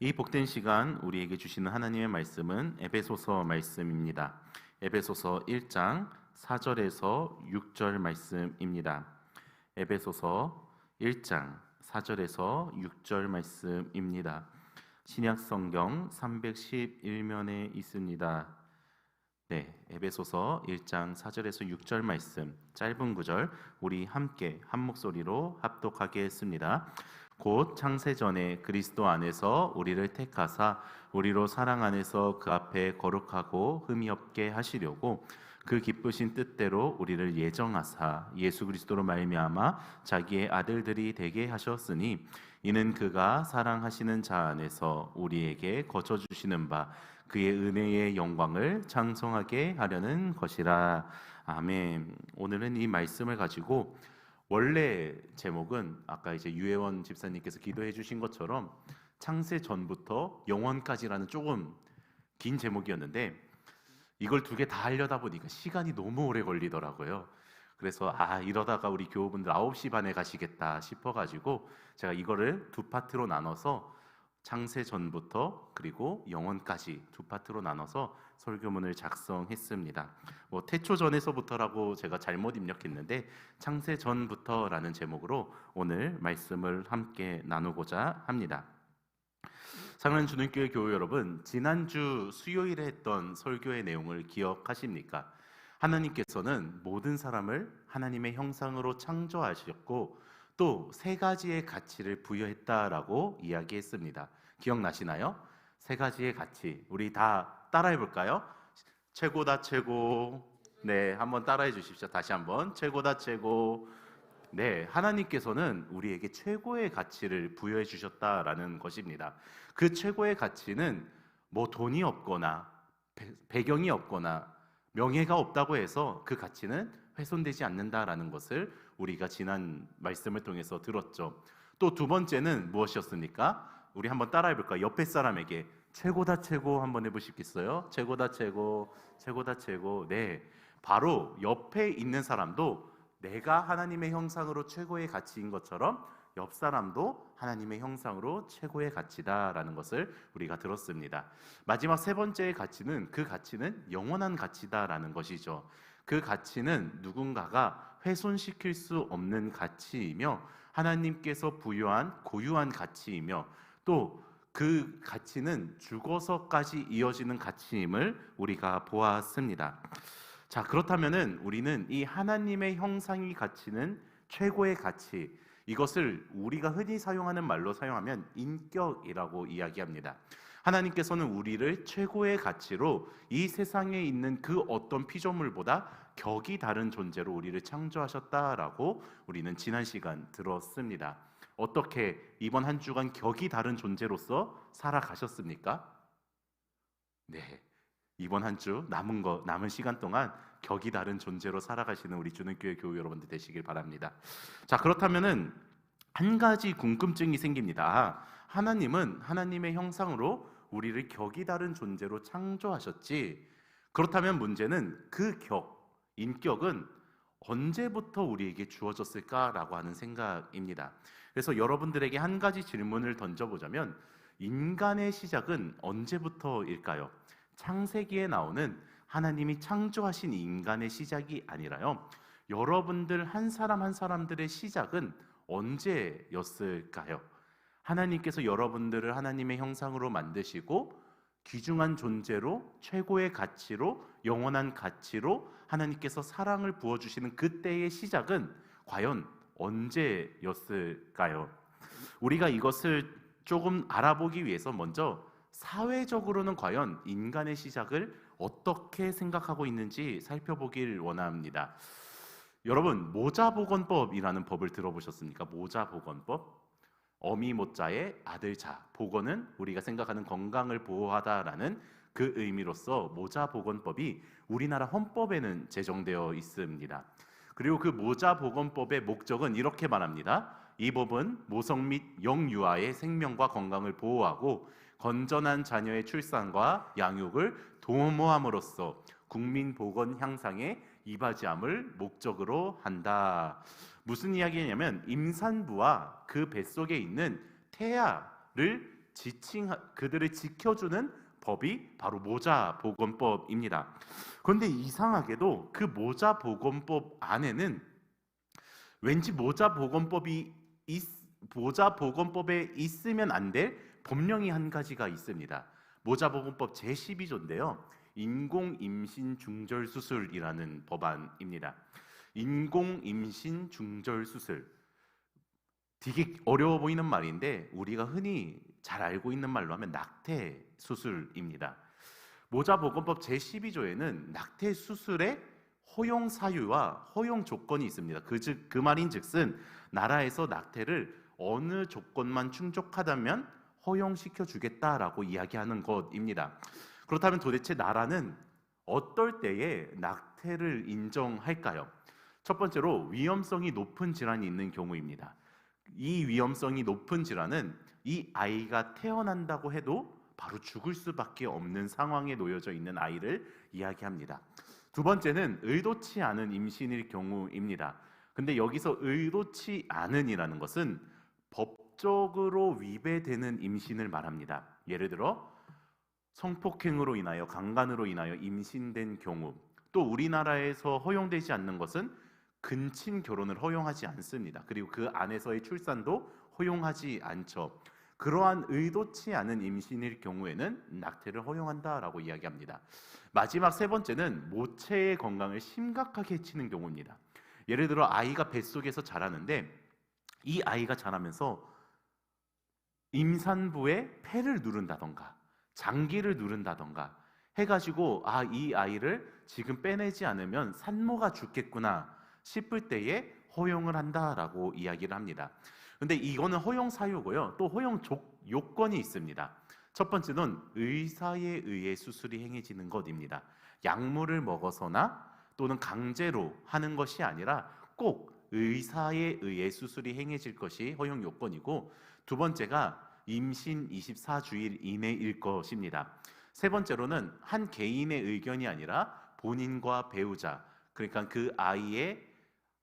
이 복된 시간 우리에게 주시는 하나님의 말씀은 에베소서 말씀입니다. 에베소서 1장 4절에서 6절 말씀입니다. 에베소서 1장 4절에서 6절 말씀입니다. 신약 성경 311면에 있습니다. 네, 에베소서 1장 4절에서 6절 말씀 짧은 구절 우리 함께 한 목소리로 합독하게 했습니다. 곧 창세 전에 그리스도 안에서 우리를 택하사 우리로 사랑 안에서 그 앞에 거룩하고 흠이 없게 하시려고 그 기쁘신 뜻대로 우리를 예정하사 예수 그리스도로 말미암아 자기의 아들들이 되게 하셨으니 이는 그가 사랑하시는 자 안에서 우리에게 거쳐 주시는 바 그의 은혜의 영광을 장성하게 하려는 것이라 아멘. 오늘은 이 말씀을 가지고 원래 제목은 아까 이제 유혜원 집사님께서 기도해 주신 것처럼 창세 전부터 영원까지라는 조금 긴 제목이었는데 이걸 두 개 다 하려다 보니까 시간이 너무 오래 걸리더라고요. 그래서 아 이러다가 우리 교우분들 9시 반에 가시겠다 싶어 가지고 제가 이거를 두 파트로 나눠서 창세 전부터 그리고 영원까지 두 파트로 나눠서 설교문을 작성했습니다. 뭐 태초 전에서부터라고 제가 잘못 입력했는데 창세 전부터라는 제목으로 오늘 말씀을 함께 나누고자 합니다. 사랑하는 주님교회 교우 여러분, 지난주 수요일에 했던 설교의 내용을 기억하십니까? 하나님께서는 모든 사람을 하나님의 형상으로 창조하셨고 또 세 가지의 가치를 부여했다라고 이야기했습니다. 기억나시나요? 세 가지의 가치. 우리 다 따라해 볼까요? 최고다 최고. 네, 한번 따라해 주십시오. 다시 한번. 최고다 최고. 네, 하나님께서는 우리에게 최고의 가치를 부여해 주셨다라는 것입니다. 그 최고의 가치는 뭐 돈이 없거나 배경이 없거나 명예가 없다고 해서 그 가치는 훼손되지 않는다라는 것을 우리가 지난 말씀을 통해서 들었죠. 또 두 번째는 무엇이었습니까? 우리 한번 따라해 볼까요? 옆에 사람에게 최고다 최고 한번 해보시겠어요? 최고다 최고, 최고다 최고. 네, 바로 옆에 있는 사람도 내가 하나님의 형상으로 최고의 가치인 것처럼 옆 사람도 하나님의 형상으로 최고의 가치다라는 것을 우리가 들었습니다. 마지막 세 번째의 가치는 그 가치는 영원한 가치다라는 것이죠. 그 가치는 누군가가 훼손시킬 수 없는 가치이며 하나님께서 부여한 고유한 가치이며 또 그 가치는 죽어서까지 이어지는 가치임을 우리가 보았습니다. 자, 그렇다면은 우리는 이 하나님의 형상이 가치는 최고의 가치, 이것을 우리가 흔히 사용하는 말로 사용하면 인격이라고 이야기합니다. 하나님께서는 우리를 최고의 가치로 이 세상에 있는 그 어떤 피조물보다 격이 다른 존재로 우리를 창조하셨다라고 우리는 지난 시간 들었습니다. 어떻게 이번 한 주간 격이 다른 존재로서 살아가셨습니까? 네. 이번 한 주 남은 거 남은 시간 동안 격이 다른 존재로 살아가시는 우리 주는교회 교우 여러분들 되시길 바랍니다. 자, 그렇다면은 한 가지 궁금증이 생깁니다. 하나님은 하나님의 형상으로 우리를 격이 다른 존재로 창조하셨지. 그렇다면 문제는 그 격, 인격은 언제부터 우리에게 주어졌을까라고 하는 생각입니다. 그래서 여러분들에게 한 가지 질문을 던져보자면 인간의 시작은 언제부터일까요? 창세기에 나오는 하나님이 창조하신 인간의 시작이 아니라요. 여러분들 한 사람 한 사람들의 시작은 언제였을까요? 하나님께서 여러분들을 하나님의 형상으로 만드시고 귀중한 존재로 최고의 가치로 영원한 가치로 하나님께서 사랑을 부어 주시는 그때의 시작은 과연 언제였을까요? 우리가 이것을 조금 알아보기 위해서 먼저 사회적으로는 과연 인간의 시작을 어떻게 생각하고 있는지 살펴보길 원합니다. 여러분, 모자보건법이라는 법을 들어보셨습니까? 모자보건법? 어미 모자의 아들 자. 보건은 우리가 생각하는 건강을 보호하다라는 그 의미로서 모자보건법이 우리나라 헌법에는 제정되어 있습니다. 그리고 그 모자보건법의 목적은 이렇게 말합니다. 이 법은 모성 및 영유아의 생명과 건강을 보호하고 건전한 자녀의 출산과 양육을 도모함으로써 국민 보건 향상에 이바지함을 목적으로 한다. 무슨 이야기냐면 임산부와 그 뱃속에 있는 태아를 지칭 그들을 지켜주는 법이 바로 모자 보건법입니다. 그런데 이상하게도 그 모자 보건법 안에는 왠지 모자 보건법이 있, 모자 보건법에 있으면 안 될 법령이 한 가지가 있습니다. 모자 보건법 제 12조인데요. 인공 임신 중절 수술이라는 법안입니다. 인공 임신 중절 수술 되게 어려워 보이는 말인데 우리가 흔히 잘 알고 있는 말로 하면 낙태 수술입니다. 모자보건법 제12조에는 낙태 수술의 허용 사유와 허용 조건이 있습니다. 그즉 그 말인즉슨 나라에서 낙태를 어느 조건만 충족하다면 허용시켜 주겠다라고 이야기하는 것입니다. 그렇다면 도대체 나라는 어떨 때에 낙태를 인정할까요? 첫 번째로 위험성이 높은 질환이 있는 경우입니다. 이 위험성이 높은 질환은 이 아이가 태어난다고 해도 바로 죽을 수밖에 없는 상황에 놓여져 있는 아이를 이야기합니다. 두 번째는 의도치 않은 임신일 경우입니다. 근데 여기서 의도치 않은이라는 것은 법적으로 위배되는 임신을 말합니다. 예를 들어 성폭행으로 인하여 강간으로 인하여 임신된 경우 또 우리나라에서 허용되지 않는 것은 근친 결혼을 허용하지 않습니다. 그리고 그 안에서의 출산도 허용하지 않죠. 그러한 의도치 않은 임신일 경우에는 낙태를 허용한다라고 이야기합니다. 마지막 세 번째는 모체의 건강을 심각하게 해치는 경우입니다. 예를 들어 아이가 뱃속에서 자라는데 이 아이가 자라면서 임산부의 폐를 누른다던가 장기를 누른다던가 해가지고 아 이 아이를 지금 빼내지 않으면 산모가 죽겠구나 싶을 때에 허용을 한다라고 이야기를 합니다. 근데 이거는 허용 사유고요. 또 허용 조, 요건이 있습니다. 첫 번째는 의사에 의해 수술이 행해지는 것입니다. 약물을 먹어서나 또는 강제로 하는 것이 아니라 꼭 의사에 의해 수술이 행해질 것이 허용 요건이고 두 번째가 임신 24주일 이내일 것입니다. 세 번째로는 한 개인의 의견이 아니라 본인과 배우자, 그러니까 그 아이의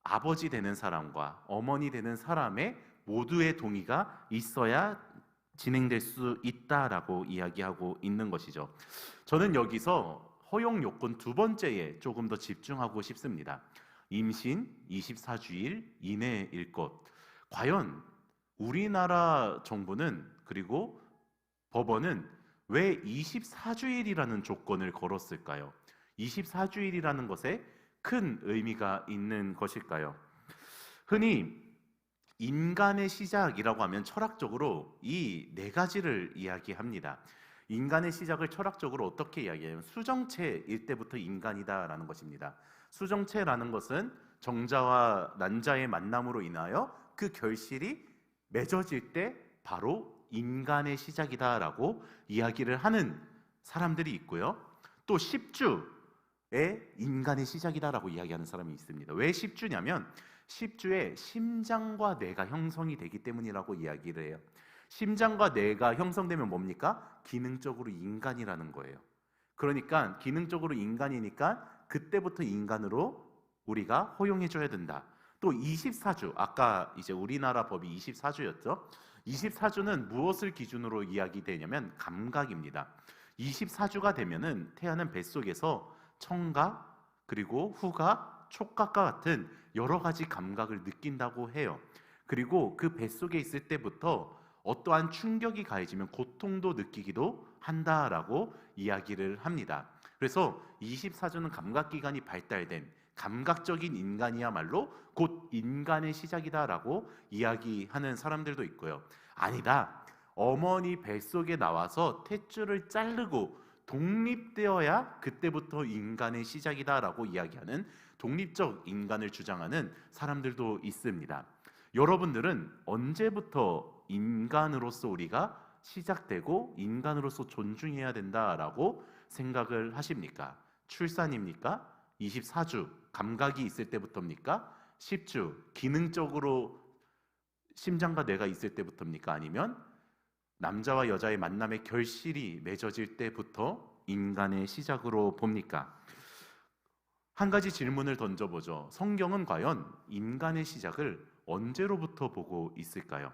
아버지 되는 사람과 어머니 되는 사람의 모두의 동의가 있어야 진행될 수 있다라고 이야기하고 있는 것이죠. 저는 여기서 허용 요건 두 번째에 조금 더 집중하고 싶습니다. 임신 24주일 이내일 것. 과연 우리나라 정부는 그리고 법원은 왜 24주일이라는 조건을 걸었을까요? 24주일이라는 것에 큰 의미가 있는 것일까요? 흔히 인간의 시작이라고 하면 철학적으로 이 네 가지를 이야기합니다. 인간의 시작을 철학적으로 어떻게 이야기해요? 수정체일 때부터 인간이다라는 것입니다. 수정체라는 것은 정자와 난자의 만남으로 인하여 그 결실이 맺어질 때 바로 인간의 시작이다라고 이야기를 하는 사람들이 있고요. 또 10주의 인간의 시작이다라고 이야기하는 사람이 있습니다. 왜 10주냐면 10주에 심장과 뇌가 형성이 되기 때문이라고 이야기를 해요. 심장과 뇌가 형성되면 뭡니까? 기능적으로 인간이라는 거예요. 그러니까 기능적으로 인간이니까 그때부터 인간으로 우리가 허용해 줘야 된다. 또 24주, 아까 이제 우리나라 법이 24주였죠. 24주는 무엇을 기준으로 이야기되냐면 감각입니다. 24주가 되면은 태아는 뱃속에서 청각 그리고 후각, 촉각과 같은 여러 가지 감각을 느낀다고 해요. 그리고 그 뱃속에 있을 때부터 어떠한 충격이 가해지면 고통도 느끼기도 한다라고 이야기를 합니다. 그래서 24주는 감각기관이 발달된 감각적인 인간이야말로 곧 인간의 시작이다라고 이야기하는 사람들도 있고요. 아니다. 어머니 뱃속에 나와서 탯줄을 자르고 독립되어야 그때부터 인간의 시작이다라고 이야기하는 독립적 인간을 주장하는 사람들도 있습니다. 여러분들은 언제부터 인간으로서 우리가 시작되고 인간으로서 존중해야 된다라고 생각을 하십니까? 출산입니까? 24주 감각이 있을 때부터입니까? 10주 기능적으로 심장과 뇌가 있을 때부터입니까? 아니면 남자와 여자의 만남의 결실이 맺어질 때부터 인간의 시작으로 봅니까? 한 가지 질문을 던져보죠. 성경은 과연 인간의 시작을 언제로부터 보고 있을까요?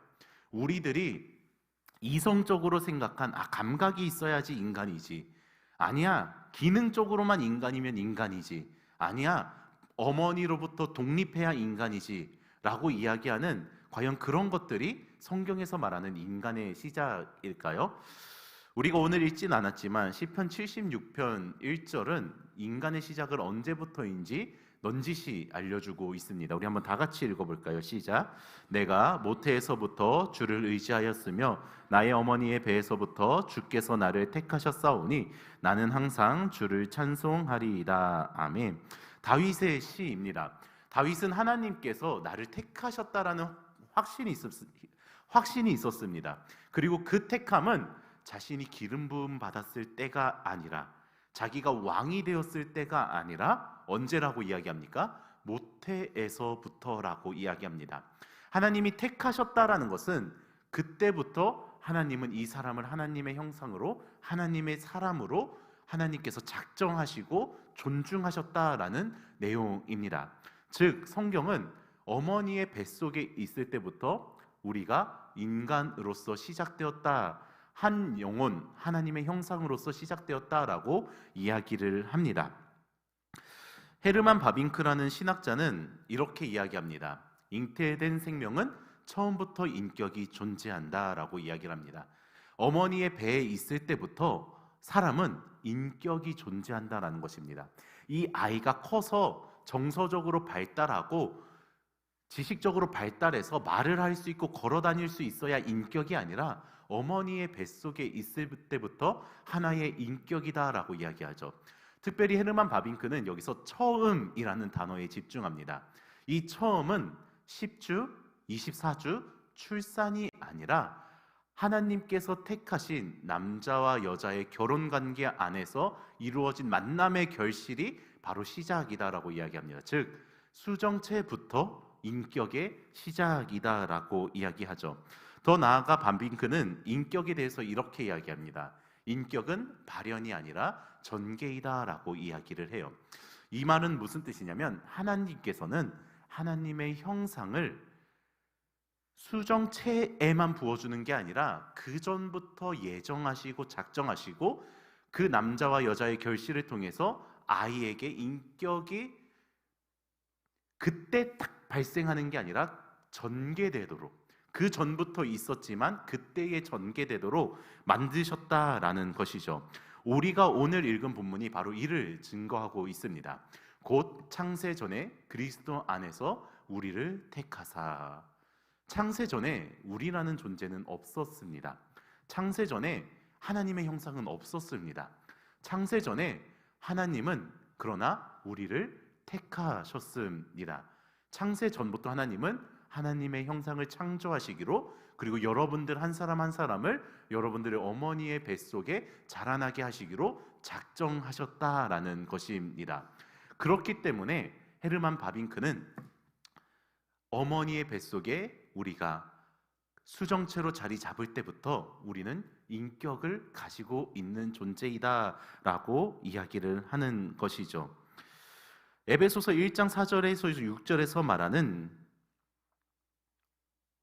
우리들이 이성적으로 생각한 아 감각이 있어야지 인간이지 아니야 기능적으로만 인간이면 인간이지 아니야 어머니로부터 독립해야 인간이지 라고 이야기하는 과연 그런 것들이 성경에서 말하는 인간의 시작일까요? 우리가 오늘 읽진 않았지만 시편 76편 1절은 인간의 시작을 언제부터인지 넌지시 알려주고 있습니다. 우리 한번 다 같이 읽어볼까요? 시작. 내가 모태에서부터 주를 의지하였으며 나의 어머니의 배에서부터 주께서 나를 택하셨사오니 나는 항상 주를 찬송하리이다. 아멘. 다윗의 시입니다. 다윗은 하나님께서 나를 택하셨다라는 확신이 있었 확신이 있었습니다. 그리고 그 택함은 자신이 기름 부음 받았을 때가 아니라 자기가 왕이 되었을 때가 아니라 언제라고 이야기합니까? 모태에서부터라고 이야기합니다. 하나님이 택하셨다라는 것은 그때부터 하나님은 이 사람을 하나님의 형상으로 하나님의 사람으로 하나님께서 작정하시고 존중하셨다라는 내용입니다. 즉 성경은 어머니의 뱃속에 있을 때부터 우리가 인간으로서 시작되었다. 한 영혼, 하나님의 형상으로서 시작되었다라고 이야기를 합니다. 헤르만 바빙크라는 신학자는 이렇게 이야기합니다. 잉태된 생명은 처음부터 인격이 존재한다라고 이야기를 합니다. 어머니의 배에 있을 때부터 사람은 인격이 존재한다라는 것입니다. 이 아이가 커서 정서적으로 발달하고 지식적으로 발달해서 말을 할 수 있고 걸어 다닐 수 있어야 인격이 아니라 어머니의 뱃속에 있을 때부터 하나의 인격이다라고 이야기하죠. 특별히 헤르만 바빙크는 여기서 처음이라는 단어에 집중합니다. 이 처음은 10주, 24주 출산이 아니라 하나님께서 택하신 남자와 여자의 결혼 관계 안에서 이루어진 만남의 결실이 바로 시작이다라고 이야기합니다. 즉 수정체부터 인격의 시작이다라고 이야기하죠. 더 나아가 반빙크는 인격에 대해서 이렇게 이야기합니다. 인격은 발현이 아니라 전개이다라고 이야기를 해요. 이 말은 무슨 뜻이냐면 하나님께서는 하나님의 형상을 수정체에만 부어주는 게 아니라 그 전부터 예정하시고 작정하시고 그 남자와 여자의 결실을 통해서 아이에게 인격이 그때 딱 발생하는 게 아니라 전개되도록 그 전부터 있었지만 그때에 전개되도록 만드셨다라는 것이죠. 우리가 오늘 읽은 본문이 바로 이를 증거하고 있습니다. 곧 창세 전에 그리스도 안에서 우리를 택하사. 창세 전에 우리라는 존재는 없었습니다. 창세 전에 하나님의 형상은 없었습니다. 창세 전에 하나님은 그러나 우리를 택하셨습니다. 창세 전부터 하나님은 하나님의 형상을 창조하시기로 그리고 여러분들 한 사람 한 사람을 여러분들의 어머니의 뱃속에 자라나게 하시기로 작정하셨다라는 것입니다. 그렇기 때문에 헤르만 바빙크는 어머니의 뱃속에 우리가 수정체로 자리 잡을 때부터 우리는 인격을 가지고 있는 존재이다라고 이야기를 하는 것이죠. 에베소서 1장 4절에서 6절에서 말하는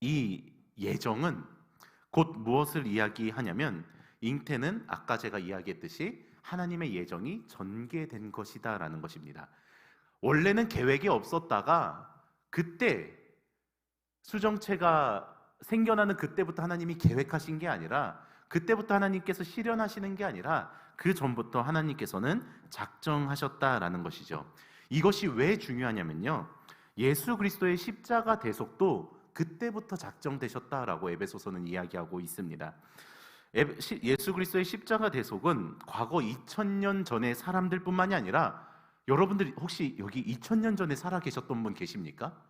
이 예정은 곧 무엇을 이야기하냐면 잉태는 아까 제가 이야기했듯이 하나님의 예정이 전개된 것이다라는 것입니다. 원래는 계획이 없었다가 그때 수정체가 생겨나는 그때부터 하나님이 계획하신 게 아니라 그때부터 하나님께서 실현하시는 게 아니라 그 전부터 하나님께서는 작정하셨다라는 것이죠. 이것이 왜 중요하냐면요. 예수 그리스도의 십자가 대속도 그때부터 작정되셨다라고 에베소서는 이야기하고 있습니다. 예수 그리스도의 십자가 대속은 과거 2000년 전의 사람들뿐만이 아니라 여러분들이 혹시 여기 2000년 전에 살아 계셨던 분 계십니까?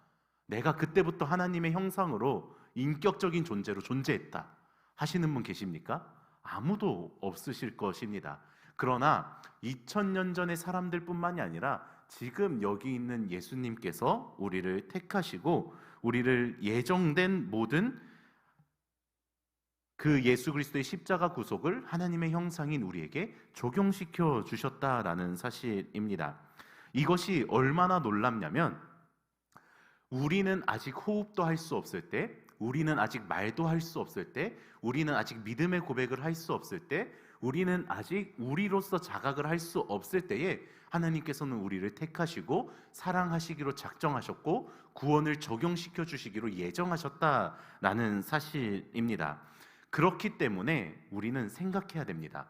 내가 그때부터 하나님의 형상으로 인격적인 존재로 존재했다 하시는 분 계십니까? 아무도 없으실 것입니다. 그러나 2000년 전의 사람들뿐만이 아니라 지금 여기 있는 예수님께서 우리를 택하시고 우리를 예정된 모든 그 예수 그리스도의 십자가 구속을 하나님의 형상인 우리에게 적용시켜 주셨다라는 사실입니다. 이것이 얼마나 놀랍냐면 우리는 아직 호흡도 할 수 없을 때 우리는 아직 말도 할 수 없을 때, 우리는 아직 믿음의 고백을 할 수 없을 때, 우리는 아직 우리로서 자각을 할 수 없을 때에 하나님께서는 우리를 택하시고 사랑하시기로 작정하셨고 구원을 적용시켜 주시기로 예정하셨다라는 사실입니다. 그렇기 때문에 우리는 생각해야 됩니다.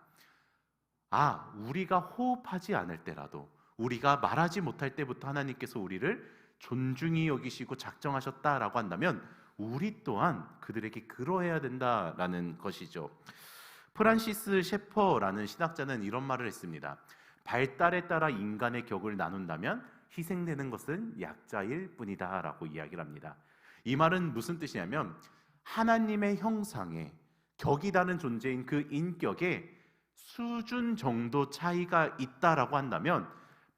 아, 우리가 호흡하지 않을 때라도 우리가 말하지 못할 때부터 하나님께서 우리를 존중히 여기시고 작정하셨다라고 한다면 우리 또한 그들에게 그러해야 된다라는 것이죠. 프란시스 셰퍼라는 신학자는 이런 말을 했습니다. 발달에 따라 인간의 격을 나눈다면 희생되는 것은 약자일 뿐이다라고 이야기를 합니다. 이 말은 무슨 뜻이냐면 하나님의 형상에 격이 다른 존재인 그 인격에 수준 정도 차이가 있다라고 한다면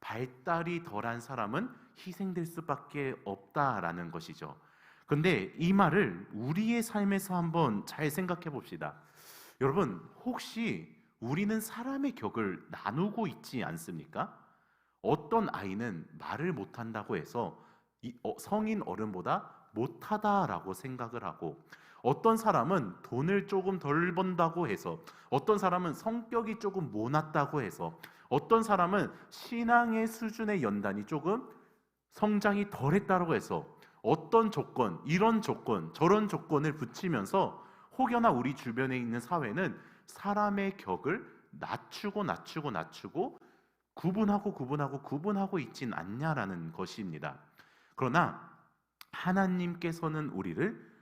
발달이 덜한 사람은 희생될 수밖에 없다라는 것이죠. 근데 이 말을 우리의 삶에서 한번 잘 생각해 봅시다. 여러분, 혹시 우리는 사람의 격을 나누고 있지 않습니까? 어떤 아이는 말을 못한다고 해서 이, 어, 성인 어른보다 못하다라고 생각을 하고 어떤 사람은 돈을 조금 덜 번다고 해서 어떤 사람은 성격이 조금 모났다고 해서 어떤 사람은 신앙의 수준의 연단이 조금 성장이 덜했다고 해서 어떤 조건, 이런 조건, 저런 조건을 붙이면서 혹여나 우리 주변에 있는 사회는 사람의 격을 낮추고 낮추고 낮추고 구분하고 구분하고 구분하고 있진 않냐라는 것입니다. 그러나 하나님께서는 우리를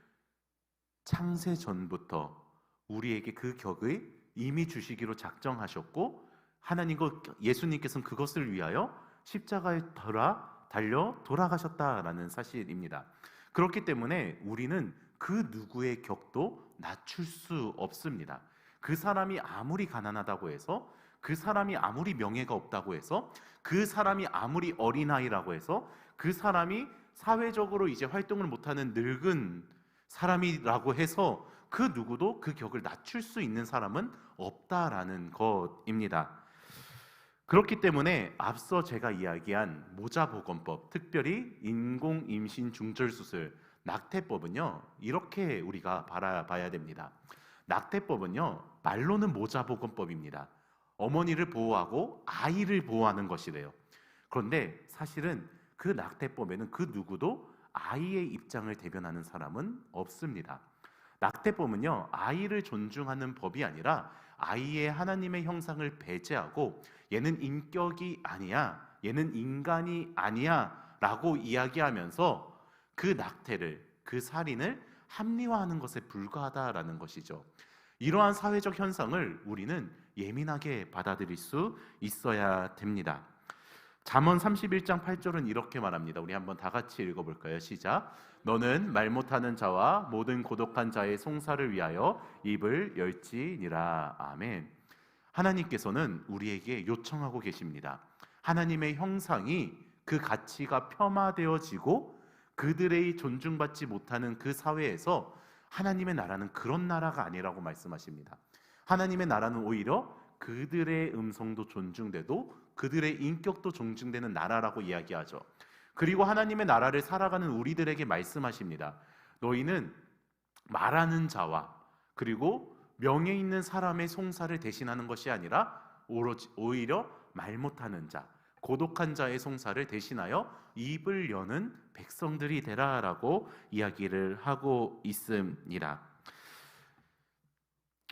창세 전부터 우리에게 그 격을 이미 주시기로 작정하셨고 하나님과 예수님께서는 그것을 위하여 십자가에 돌아 달려 돌아가셨다라는 사실입니다. 그렇기 때문에 우리는 그 누구의 격도 낮출 수 없습니다. 그 사람이 아무리 가난하다고 해서 그 사람이 아무리 명예가 없다고 해서 그 사람이 아무리 어린아이라고 해서 그 사람이 사회적으로 이제 활동을 못하는 늙은 사람이라고 해서 그 누구도 그 격을 낮출 수 있는 사람은 없다라는 것입니다. 그렇기 때문에 앞서 제가 이야기한 모자보건법, 특별히 인공 임신 중절 수술, 낙태법은요 이렇게 우리가 바라봐야 됩니다. 낙태법은요 말로는 모자보건법입니다. 어머니를 보호하고 아이를 보호하는 것이래요. 그런데 사실은 그 낙태법에는 그 누구도 아이의 입장을 대변하는 사람은 없습니다. 낙태법은요, 아이를 존중하는 법이 아니라 아이의 하나님의 형상을 배제하고 얘는 인격이 아니야, 얘는 인간이 아니야 라고 이야기하면서 그 낙태를, 그 살인을 합리화하는 것에 불과하다라는 것이죠. 이러한 사회적 현상을 우리는 예민하게 받아들일 수 있어야 됩니다. 잠언 31장 8절은 이렇게 말합니다. 우리 한번 다 같이 읽어 볼까요? 시작. 너는 말 못하는 자와 모든 고독한 자의 송사를 위하여 입을 열지니라. 아멘. 하나님께서는 우리에게 요청하고 계십니다. 하나님의 형상이 그 가치가 폄하되어지고 그들의 존중받지 못하는 그 사회에서 하나님의 나라는 그런 나라가 아니라고 말씀하십니다. 하나님의 나라는 오히려 그들의 음성도 존중돼도 그들의 인격도 존중되는 나라라고 이야기하죠. 그리고 하나님의 나라를 살아가는 우리들에게 말씀하십니다. 너희는 말하는 자와 그리고 명예 있는 사람의 송사를 대신하는 것이 아니라 오히려 말 못하는 자, 고독한 자의 송사를 대신하여 입을 여는 백성들이 되라라고 이야기를 하고 있습니다.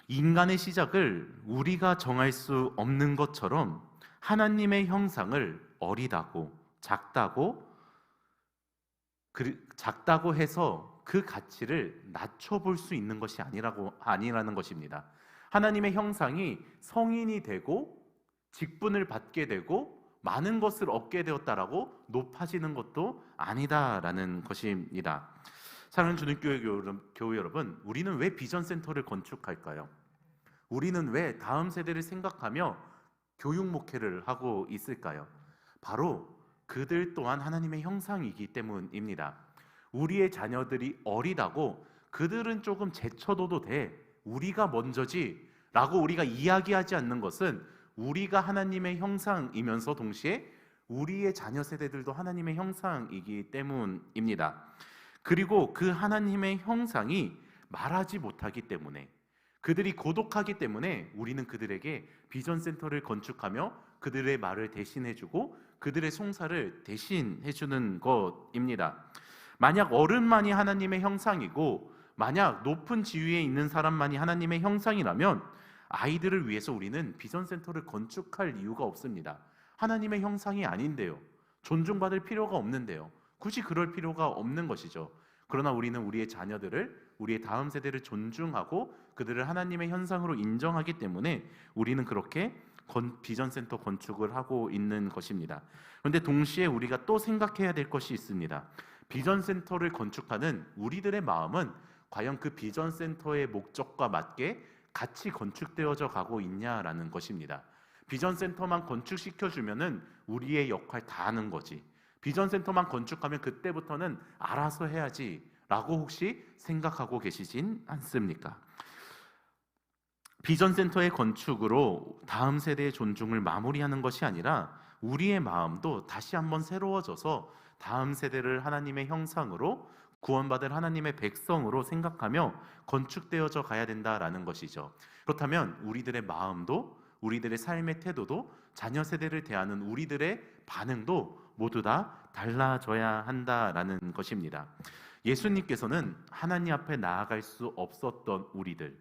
인간의 시작을 우리가 정할 수 없는 것처럼 하나님의 형상을 어리다고 작다고 작다고 해서 그 가치를 낮춰 볼 수 있는 것이 아니라고 아니라는 것입니다. 하나님의 형상이 성인이 되고 직분을 받게 되고 많은 것을 얻게 되었다라고 높아지는 것도 아니다라는 것입니다. 사랑하는 주는 교회 교회 여러분, 우리는 왜 비전 센터를 건축할까요? 우리는 왜 다음 세대를 생각하며 교육 목회를 하고 있을까요? 바로 그들 또한 하나님의 형상이기 때문입니다. 우리의 자녀들이 어리다고 그들은 조금 제쳐둬도 돼. 우리가 먼저지. 라고 우리가 이야기하지 않는 것은 우리가 하나님의 형상이면서 동시에 우리의 자녀 세대들도 하나님의 형상이기 때문입니다. 그리고 그 하나님의 형상이 말하지 못하기 때문에 그들이 고독하기 때문에 우리는 그들에게 비전 센터를 건축하며 그들의 말을 대신해주고 그들의 송사를 대신해주는 것입니다. 만약 어른만이 하나님의 형상이고 만약 높은 지위에 있는 사람만이 하나님의 형상이라면 아이들을 위해서 우리는 비전 센터를 건축할 이유가 없습니다. 하나님의 형상이 아닌데요. 존중받을 필요가 없는데요. 굳이 그럴 필요가 없는 것이죠. 그러나 우리는 우리의 자녀들을 우리의 다음 세대를 존중하고 그들을 하나님의 현상으로 인정하기 때문에 우리는 그렇게 건- 비전 센터 건축을 하고 있는 것입니다. 그런데 동시에 우리가 또 생각해야 될 것이 있습니다. 비전 센터를 건축하는 우리들의 마음은 과연 그 비전 센터의 목적과 맞게 같이 건축되어져 가고 있냐라는 것입니다. 비전 센터만 건축시켜 주면은 우리의 역할 다 하는 거지. 비전 센터만 건축하면 그때부터는 알아서 해야지라고 혹시 생각하고 계시진 않습니까? 비전 센터의 건축으로 다음 세대의 존중을 마무리하는 것이 아니라 우리의 마음도 다시 한번 새로워져서 다음 세대를 하나님의 형상으로 구원받을 하나님의 백성으로 생각하며 건축되어져 가야 된다라는 것이죠. 그렇다면 우리들의 마음도 우리들의 삶의 태도도 자녀 세대를 대하는 우리들의 반응도 모두 다 달라져야 한다라는 것입니다. 예수님께서는 하나님 앞에 나아갈 수 없었던 우리들,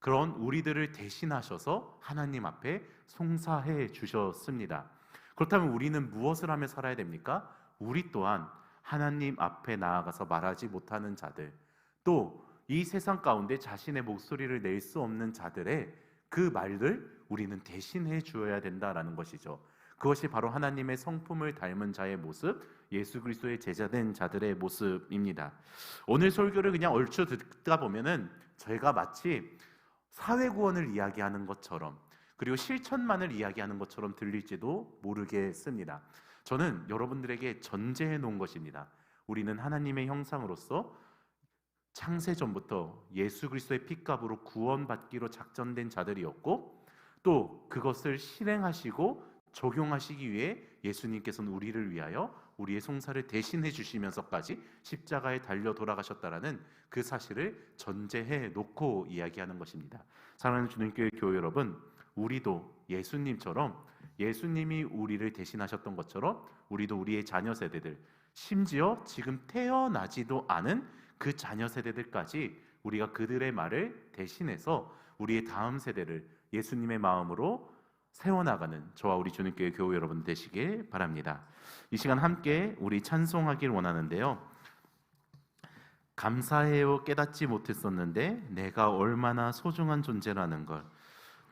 그런 우리들을 대신하셔서 하나님 앞에 송사해 주셨습니다. 그렇다면 우리는 무엇을 하며 살아야 됩니까? 우리 또한 하나님 앞에 나아가서 말하지 못하는 자들, 또 이 세상 가운데 자신의 목소리를 낼 수 없는 자들의 그 말을 우리는 대신해 주어야 된다라는 것이죠. 그것이 바로 하나님의 성품을 닮은 자의 모습, 예수 그리스도의 제자된 자들의 모습입니다. 오늘 설교를 그냥 얼추 듣다 보면은 저희가 마치 사회 구원을 이야기하는 것처럼 그리고 실천만을 이야기하는 것처럼 들릴지도 모르겠습니다. 저는 여러분들에게 전제해 놓은 것입니다. 우리는 하나님의 형상으로서 창세 전부터 예수 그리스도의 피값으로 구원받기로 작전된 자들이었고 또 그것을 실행하시고 적용하시기 위해 예수님께서는 우리를 위하여 우리의 송사를 대신해 주시면서까지 십자가에 달려 돌아가셨다라는 그 사실을 전제해 놓고 이야기하는 것입니다. 사랑하는 주님교회 교회 여러분, 우리도 예수님처럼 예수님이 우리를 대신하셨던 것처럼 우리도 우리의 자녀 세대들 심지어 지금 태어나지도 않은 그 자녀 세대들까지 우리가 그들의 말을 대신해서 우리의 다음 세대를 예수님의 마음으로 세워나가는 저와 우리 주님교회 교회 여러분 되시길 바랍니다. 이 시간 함께 우리 찬송하길 원하는데요. 감사해요 깨닫지 못했었는데 내가 얼마나 소중한 존재라는 걸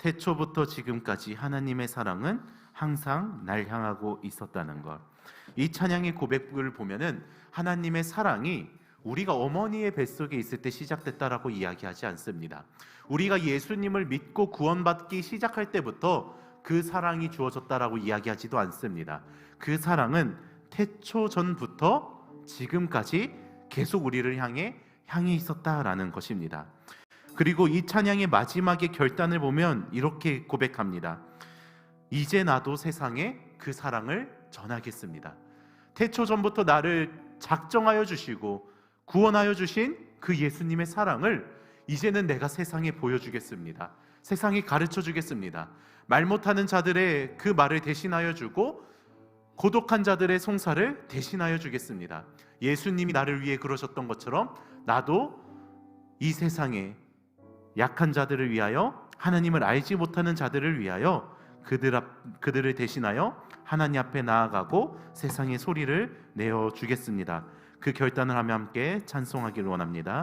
태초부터 지금까지 하나님의 사랑은 항상 날 향하고 있었다는 것. 이 찬양의 고백을 보면은 하나님의 사랑이 우리가 어머니의 뱃속에 있을 때 시작됐다라고 이야기하지 않습니다. 우리가 예수님을 믿고 구원받기 시작할 때부터 그 사랑이 주어졌다라고 이야기하지도 않습니다. 그 사랑은 태초 전부터 지금까지 계속 우리를 향해 향해 있었다라는 것입니다. 그리고 이 찬양의 마지막에 결단을 보면 이렇게 고백합니다. 이제 나도 세상에 그 사랑을 전하겠습니다. 태초 전부터 나를 작정하여 주시고 구원하여 주신 그 예수님의 사랑을 이제는 내가 세상에 보여주겠습니다. 세상에 가르쳐 주겠습니다. 말 못하는 자들의 그 말을 대신하여 주고 고독한 자들의 송사를 대신하여 주겠습니다. 예수님이 나를 위해 그러셨던 것처럼 나도 이 세상에 약한 자들을 위하여 하나님을 알지 못하는 자들을 위하여 그들 앞, 그들을 대신하여 하나님 앞에 나아가고 세상의 소리를 내어 주겠습니다. 그 결단을 하며 함께 찬송하기를 원합니다.